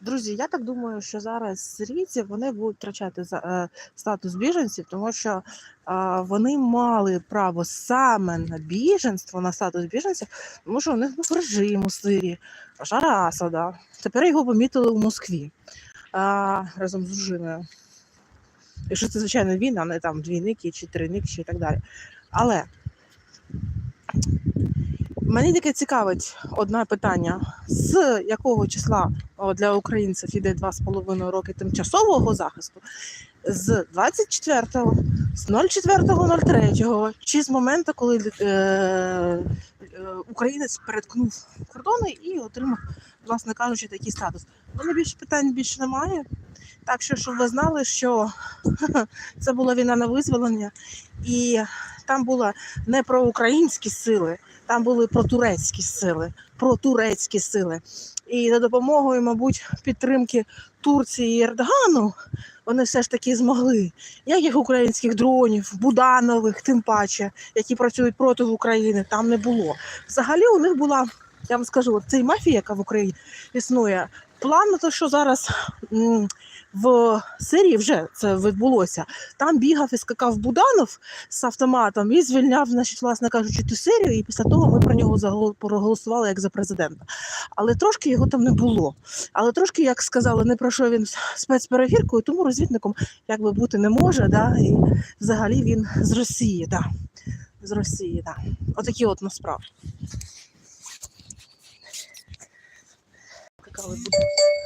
Друзі, я так думаю, що зараз сирійці вони будуть втрачати е, статус біженців, тому що вони мали право саме на біженство, на статус біженців, тому що у них був режим у Сирії, Башара Асада. Тепер його помітили у Москві разом з дружиною. Якщо це, звичайно, він, а не там двійники чи трійник, чи так далі. Але Мені таке цікавить одне питання: з якого числа для українців іде 2,5 роки тимчасового захисту? З 24-го, з 04.03, чи з моменту, коли е, е, українець переткнув кордони і отримав, власне кажучи, такий статус. У мене більше питань більше немає. Так що, щоб ви знали, що це була війна на визволення, і там була не про українські сили, там були протурецькі сили, протурецькі сили. І за допомогою, мабуть, підтримки Турції і Ердогану вони все ж таки змогли. Яких українських дронів, Буданових, тим паче, які працюють проти України, там не було. Взагалі у них була, я вам скажу, от цей мафія, яка в Україні існує. План на те, що зараз в Сирії вже це відбулося. Там бігав і скакав Буданов з автоматом і звільняв, значить, власне кажучи, ту серію. І після того ми про нього проголосували як за президента. Але трошки його там не було. Але трошки, як сказали, не пройшов він спецперевірку, і тому розвідником якби бути не може. Да? І взагалі він з Росії, да. з Росії, да. Отакі от насправді. Какали будуть.